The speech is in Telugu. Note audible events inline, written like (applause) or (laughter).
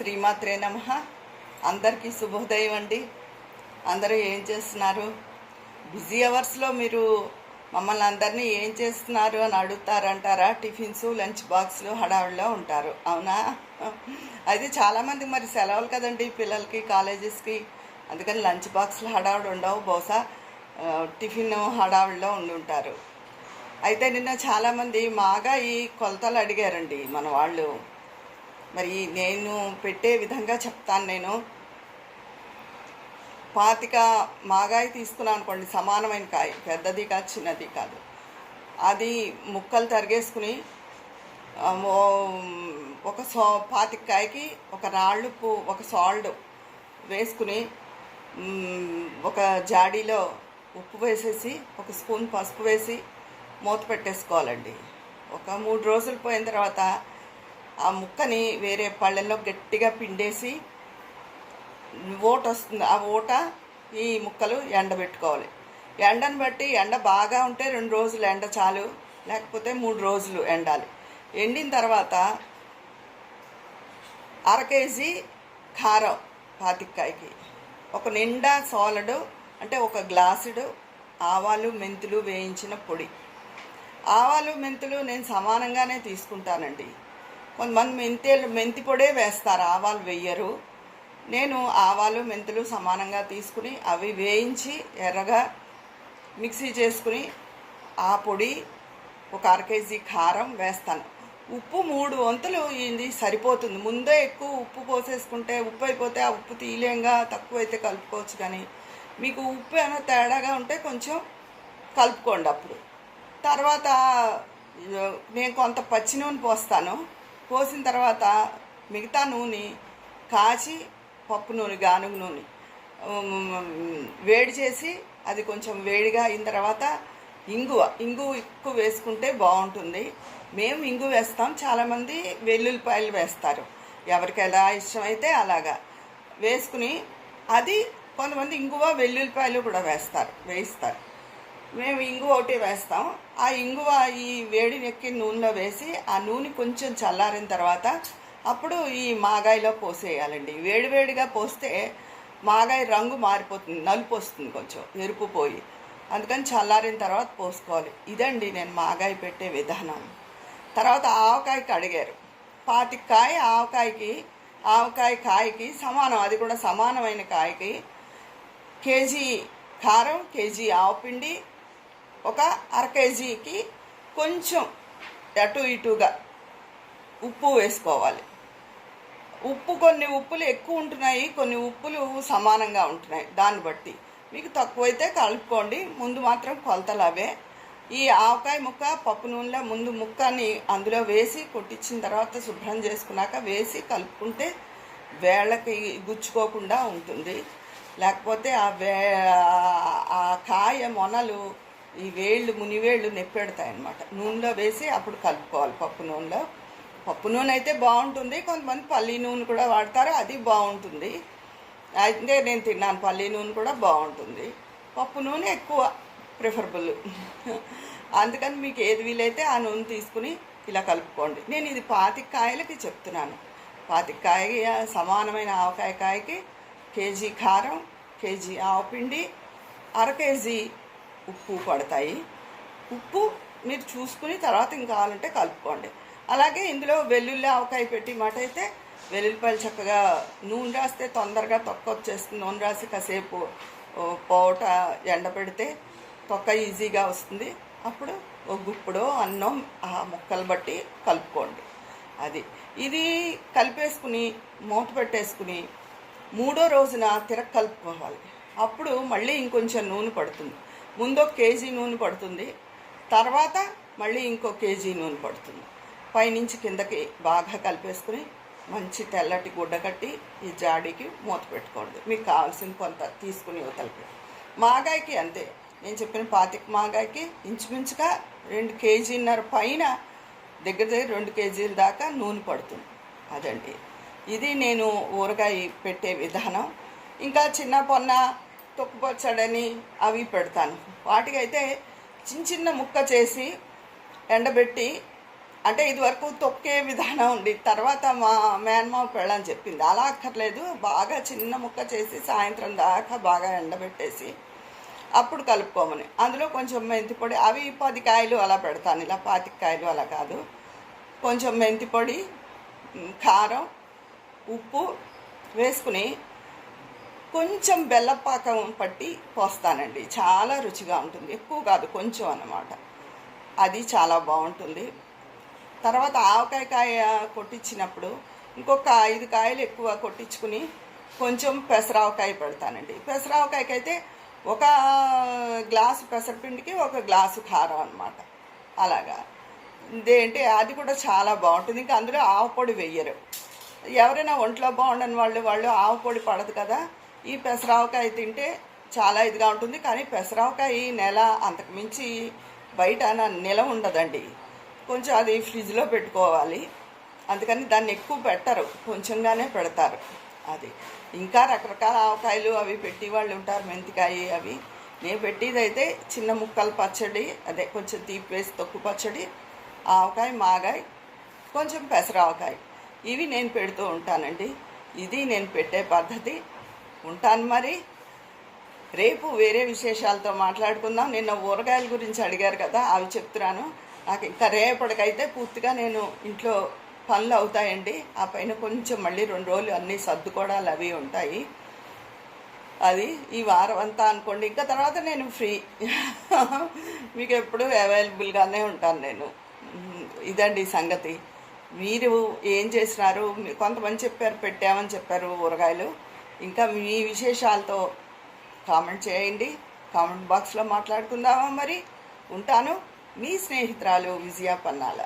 శ్రీమాత్రే నమ. అందరికీ శుభోదయం అండి. అందరూ ఏం చేస్తున్నారు? బిజీ అవర్స్లో మీరు మమ్మల్ని అందరినీ ఏం చేస్తున్నారు అని అడుగుతారంటారా? టిఫిన్స్ లంచ్ బాక్స్లు హడావిడిలో ఉంటారు. అవునా? అయితే చాలామంది మరి సెలవులు కదండి పిల్లలకి కాలేజెస్కి. అందుకని లంచ్ బాక్స్లు హడావిడి ఉండవు. బహుశా టిఫిన్ హడావిడిలో ఉండి ఉంటారు. అయితే నిన్న చాలామంది మాగా ఈ కొలతలు అడిగారండి మన వాళ్ళు. మరి నేను పెట్టే విధంగా చెప్తాను నేను. పాతిక మాగాయ తీసుకున్నాను అనుకోండి సమానమైన కాయ. పెద్దది కాదు చిన్నది కాదు. అది ముక్కలు తరిగేసుకుని ఒక సో పాతిక కాయకి ఒక రాళ్ళుప్పు ఒక సాల్ట్ వేసుకుని ఒక జాడీలో ఉప్పు వేసేసి ఒక స్పూన్ పసుపు వేసి మూత పెట్టేసుకోవాలండి. ఒక మూడు రోజులు పోయిన తర్వాత ఆ ముక్కని వేరే పళ్ళెంలో గట్టిగా పిండేసి ఓట వస్తుంది. ఆ ఓట ఈ ముక్కలు ఎండబెట్టుకోవాలి. ఎండను బట్టి ఎండ బాగా ఉంటే రెండు రోజులు ఎండ చాలు లేకపోతే మూడు రోజులు ఎండాలి. ఎండిన తర్వాత అర కేజీ కారం పాతికాయకి ఒక నిండా సాలడు అంటే ఒక గ్లాసుడు ఆవాలు మెంతులు వేయించిన పొడి. ఆవాలు మెంతులు నేను సమానంగానే తీసుకుంటానండి. కొంతమంది మెంతేలు మెంతి పొడే వేస్తారు ఆవాలు వేయరు. నేను ఆవాలు మెంతులు సమానంగా తీసుకుని అవి వేయించి ఎర్రగా మిక్సీ చేసుకుని ఆ పొడి ఒక అర కేజీ కారం వేస్తాను. ఉప్పు మూడు వంతులు ఇది సరిపోతుంది. ముందే ఎక్కువ ఉప్పు పోసేసుకుంటే ఉప్పు అయిపోతే ఆ ఉప్పు తీయలేంగా తక్కువ అయితే కలుపుకోవచ్చు కానీ మీకు ఉప్పు ఏమైనా తేడాగా ఉంటే కొంచెం కలుపుకోండి అప్పుడు. తర్వాత నేను కొంత పచ్చి నూనె పోస్తాను. పోసిన తర్వాత మిగతా నూనె కాచి పప్పు నూనె గానుగ నూనె వేడి చేసి అది కొంచెం వేడిగా అయిన తర్వాత ఇంగువ ఇంగువ ఎక్కువ వేసుకుంటే బాగుంటుంది. మేము ఇంగు వేస్తాం. చాలామంది వెల్లుల్లిపాయలు వేస్తారు. ఎవరికి ఎలా ఇష్టమైతే అలాగా వేసుకుని అది కొంతమంది ఇంగువ వెల్లుల్లిపాయలు కూడా వేస్తారు వేయిస్తారు. మేము ఇంగువ ఒకటి వేస్తాం. ఆ ఇంగువ ఈ వేడి నెక్కి నూనెలో వేసి ఆ నూనె కొంచెం చల్లారిన తర్వాత అప్పుడు ఈ మాగాయిలో పోసేయాలండి. వేడివేడిగా పోస్తే మాగాయి రంగు మారిపోతుంది నలుపు వస్తుంది కొంచెం ఎరుపు పోయి. అందుకని చల్లారిన తర్వాత పోసుకోవాలి. ఇదండి నేను మాగాయి పెట్టే విధానం. తర్వాత ఆవకాయకి అడిగారు పాతికాయ ఆవకాయకి ఆవకాయ కాయకి సమానం అది కూడా సమానమైన కాయకి కేజీ కారం కేజీ ఆవపిండి ఒక అర కేజీకి కొంచెం అటు ఇటుగా ఉప్పు వేసుకోవాలి. ఉప్పు కొన్ని ఉప్పులు ఎక్కువ ఉంటున్నాయి కొన్ని ఉప్పులు సమానంగా ఉంటున్నాయి. దాన్ని బట్టి మీకు తక్కువైతే కలుపుకోండి. ముందు మాత్రం కొలతలు అవే ఈ ఆవకాయ ముక్క పప్పు నూనెలో ముందు ముక్కని అందులో వేసి కొట్టించిన తర్వాత శుభ్రం చేసుకున్నాక వేసి కలుపుకుంటే వేళ్ళకి గుచ్చుకోకుండా ఉంటుంది. లేకపోతే ఆ వే ఆ కాయ మొనలు ఈ వేళ్ళు మునివేళ్ళు నొప్పెడతాయి అన్నమాట నూనెలో వేసి అప్పుడు కలుపుకోవాలి పప్పు నూనెలో. పప్పు నూనె అయితే బాగుంటుంది. కొంతమంది పల్లి నూనె కూడా వాడతారు. అది బాగుంటుంది. అయితే నేను తిన్నాను. పల్లి నూనె కూడా బాగుంటుంది. పప్పు నూనె ఎక్కువ ప్రిఫరబుల్. అందుకని మీకు ఏది వీలైతే ఆ నూనె తీసుకుని ఇలా కలుపుకోండి. నేను ఇది పాతికాయలకి చెప్తున్నాను. పాతికాయ సమానమైన ఆవకాయ కాయకి కేజీ కారం కేజీ ఆవపిండి అర కేజీ ఉప్పు పడతాయి. ఉప్పు మీరు చూసుకుని తర్వాత ఇంకా కావాలంటే కలుపుకోండి. అలాగే ఇందులో వెల్లుల్లి ఆవకాయ పెట్టి మాట అయితే వెల్లుల్లిపాయలు చక్కగా నూనె రాస్తే తొందరగా తొక్క వచ్చేస్తుంది. నూనె రాసి కాసేపు పోట పూట ఎండబెడితే తొక్క ఈజీగా వస్తుంది. అప్పుడు ఒక గుప్పుడు అన్నం ఆ ముక్కలు బట్టి కలుపుకోండి. అది. ఇది కలిపేసుకుని మూత పెట్టేసుకుని మూడో రోజున తిరగ కలుపుకోవాలి. అప్పుడు మళ్ళీ ఇంకొంచెం నూనె పడుతుంది. ముందు ఒక కేజీ నూనె పడుతుంది తర్వాత మళ్ళీ ఇంకో కేజీ నూనె పడుతుంది. పైనుంచి కిందకి బాగా కలిపేసుకుని మంచి తెల్లటి గుడ్డ కట్టి ఈ జాడీకి మూత పెట్టుకోండి మీకు కావాల్సిన కొంత తీసుకుని యువతలకి మాగాయకి అంతే. నేను చెప్పిన పాతిక మాగాయకి ఇంచుమించుగా రెండు కేజీన్నర పైన దగ్గర దగ్గర రెండు కేజీల దాకా నూనె పడుతుంది. అదండి. ఇది నేను ఊరగాయ పెట్టే విధానం. ఇంకా చిన్న పొన్న తొక్కుపచ్చడని అవి పెడతాను. వాటికైతే చిన్న చిన్న ముక్క చేసి ఎండబెట్టి అంటే ఇదివరకు తొక్కే విధానం ఉంది. తర్వాత మా మేనమావ పెళ్ళని చెప్పింది. అలా అక్కర్లేదు. బాగా చిన్న ముక్క చేసి సాయంత్రం దాకా బాగా ఎండబెట్టేసి అప్పుడు కలుపుకోమని. అందులో కొంచెం మెంతి పొడి అవి పది కాయలు అలా పెడతాను. ఇలా పాతిక కాయలు అలా కాదు. కొంచెం మెంతి పొడి కారం ఉప్పు వేసుకుని కొంచెం బెల్లపాకం పట్టి పోస్తానండి. చాలా రుచిగా ఉంటుంది. ఎక్కువ కాదు కొంచెం అన్నమాట. అది చాలా బాగుంటుంది. తర్వాత ఆవకాయ కాయ కొట్టించినప్పుడు ఇంకొక ఐదు కాయలు ఎక్కువ కొట్టించుకుని కొంచెం పెసరావకాయ పెడతానండి. పెసరావకాయకి అయితే ఒక గ్లాసు పెసరపిండికి ఒక గ్లాసు కారం అనమాట అలాగా. ఇదేంటి అది కూడా చాలా బాగుంటుంది. ఇంకా అందులో ఆవు పొడి వెయ్యరు ఎవరైనా ఒంట్లో బాగుండని వాళ్ళు వాళ్ళు ఆవు పొడి పడదు కదా. ఈ పెసరావకాయ తింటే చాలా ఇదిగా ఉంటుంది. కానీ పెసరావకాయ నెల అంతకుమించి బయట నిల ఉండదండి. కొంచెం అది ఫ్రిడ్జ్లో పెట్టుకోవాలి. అందుకని దాన్ని ఎక్కువ పెట్టరు. కొంచెంగానే పెడతారు. అది ఇంకా రకరకాల ఆవకాయలు అవి పెట్టి వాళ్ళు ఉంటారు. మెంతికాయ అవి. నేను పెట్టేదైతే చిన్న ముక్కలు పచ్చడి అదే కొంచెం తీపి వేసి తొక్కు పచ్చడి ఆవకాయ మాగాయ కొంచెం పెసరావకాయ. ఇవి నేను పెడుతూ ఉంటానండి. ఇది నేను పెట్టే పద్ధతి. ఉంటాను మరి. రేపు వేరే విశేషాలతో మాట్లాడుకుందాం. నిన్న ఊరగాయల గురించి అడిగారు కదా అవి చెప్తున్నాను. నాకు ఇంకా రేపటికైతే పూర్తిగా నేను ఇంట్లో పనులు అవుతాయండి. ఆ పైన కొంచెం మళ్ళీ రెండు రోజులు అన్నీ సర్దుకోవడాలు అవి ఉంటాయి. అది ఈ వారం అంతా అనుకోండి. ఇంకా తర్వాత నేను ఫ్రీ. (laughs) మీకు ఎప్పుడు అవైలబుల్గానే ఉంటాను నేను. ఇదండి సంగతి. మీరు ఏం చేసినారు కొంతమంది చెప్పారు పెట్టామని చెప్పారు ఊరగాయలు. ఇంకా మీ విశేషాలతో కామెంట్ చేయండి. కామెంట్ బాక్స్లో మాట్లాడుకుందామా మరి? ఉంటాను. మీ స్నేహితురాలు విజయ పన్నాల.